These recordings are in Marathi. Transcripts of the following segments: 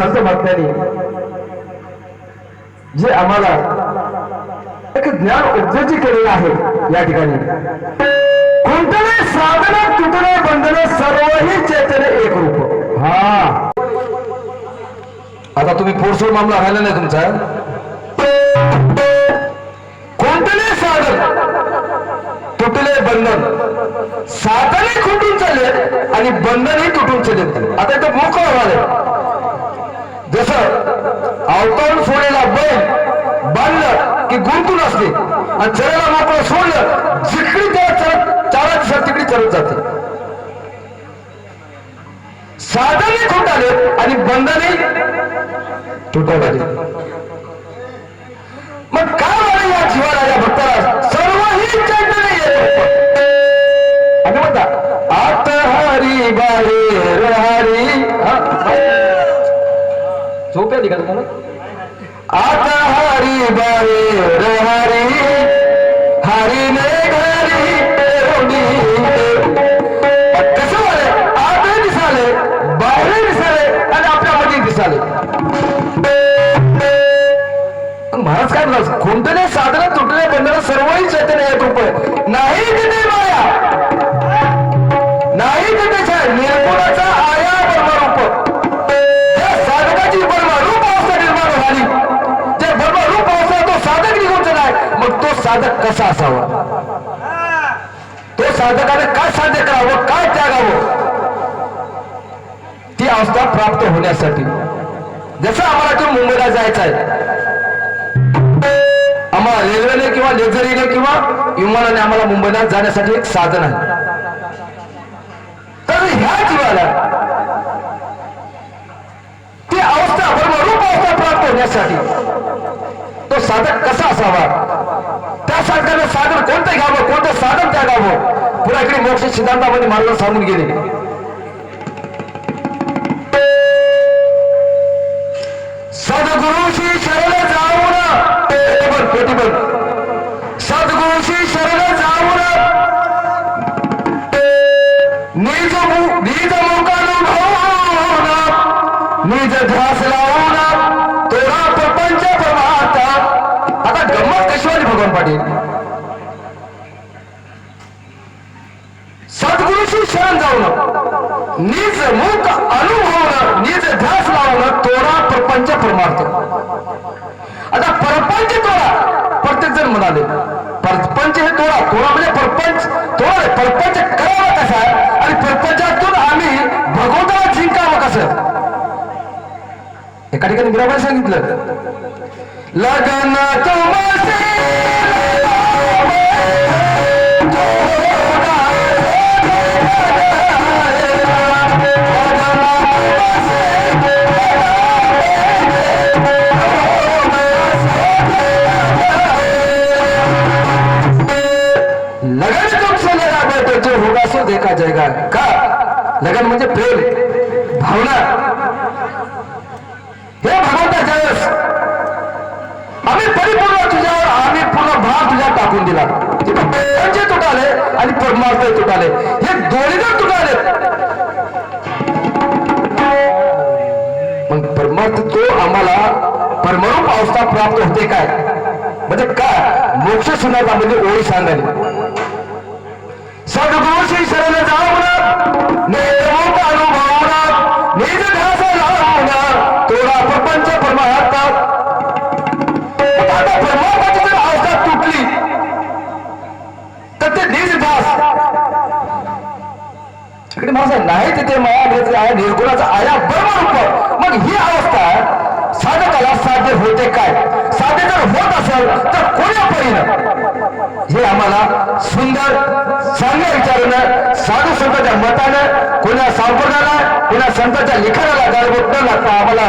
संत महात्म्यांनी जे आम्हाला एक ज्ञान उपदेश केलेलं आहे या ठिकाणी. कोणत्याही साधन तुटणे बंधन सर्वही चैतन्य एक रूप. हा. आता तुम्ही पोरसोड मामला राहिला नाही तुमचा. कोणतेही साधन तुटले बंधन साधनही खुटून चालले आणि बंधनही तुटून चालले. आता इथं मोकळं झालं जसं अवतरण सोडलेला बैल बांधलं की गुंतून असते आणि चरायला मोकळं सोडलं जिकडे त्याला चरत चारा दिसत तिकडे चरत जाते. साधने खोटाले आणि बंधने तुटवले मग काय झोप येते का तुम्हाला आत हरी बाहेर हरी हरी ने घरी पेरणी कसं झालं आता दिसाले बाहेर दिसाले आणि आपल्या आपल्यामध्ये दिसाले महाराज काय म्हणा कोणतं नाही साधना तुटले बंधन सर्वही चैतन्य एक रूप आहे. नाही कसा असावा? तो साधकाने काय साध्य करावं काय त्यागावं? ती अवस्था प्राप्त होण्यासाठी. जसं आम्हाला तो मुंबईला जायचं आहे. आम्हाला रेल्वेने किंवा लेझरीने किंवा विमानाने आम्हाला मुंबईला जाण्यासाठी एक साधन आहे. तर ह्या जीवाला ती अवस्था ब्रह्मरूप अवस्था प्राप्त होण्यासाठी तो साधक कसा असावा? त्या साधकानं साधन कोणतं घ्यावं कोणतं साधन त्यागावं? पुन्हा इकडे मोक्ष सिद्धांतामध्ये महाराज सांगून गेले. परपंच परमार्थ. आता परपंच तोडा प्रत्येक जण म्हणाले. परपंच हे तोडा तोडा म्हणजे परपंच तोडा परपंच करावा कसा? आणि परपंचातून आम्ही भगवंताला जिंकावं कसं? एका ठिकाणी बरोबर सांगितलं लग्न तुमसे लगन प्रेम भावना. हे भगवंताच्या वेळेस आम्ही परिपूर्ण तुझ्यावर आम्ही पूर्ण भाव तुझ्या टाकून दिला. तिथं पंचे तुटाले आणि परमार्थ तुटाले. हे दोन्ही जर तुटाले. मग परमार्थ तो आम्हाला परमरूप अवस्था प्राप्त होते काय? म्हणजे काय? मोक्ष सुनाचा म्हणजे ओळी सांगायला सद्गुरुशी शरण जाऊ आहे निर्गुणाचा आया ब्रह्मरूप मग ही अवस्था साधकाला साध्य होते काय? साध्य जर होत असेल तर कोण्या परीनं? हे आम्हाला सुंदर चांगल्या विचारानं साधू संतांच्या मतानं कोणा संप्रदायाला कोणा संतांच्या लिखाणाला गाळबोट न लागता आम्हाला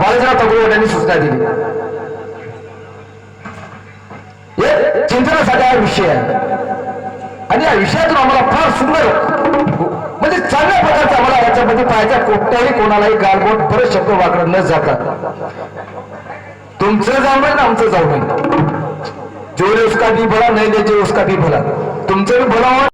बालजीराव तगोड यांनी सूचना दिली. हे चिंतनासाठी हा विषय आहे. आणि या विषयातून आम्हाला फार सुंदर म्हणजे चांगल्या प्रकारचा आम्हाला याच्यामध्ये पाहायचा कोणत्याही कोणालाही गालबोट बरेच शब्द वाकडं न जाता. तुमचं जाऊ नये ना आमचं जाऊ नये. जो उसका भी भला नाही द्यायचे उसका भी भला तुमचं भी भला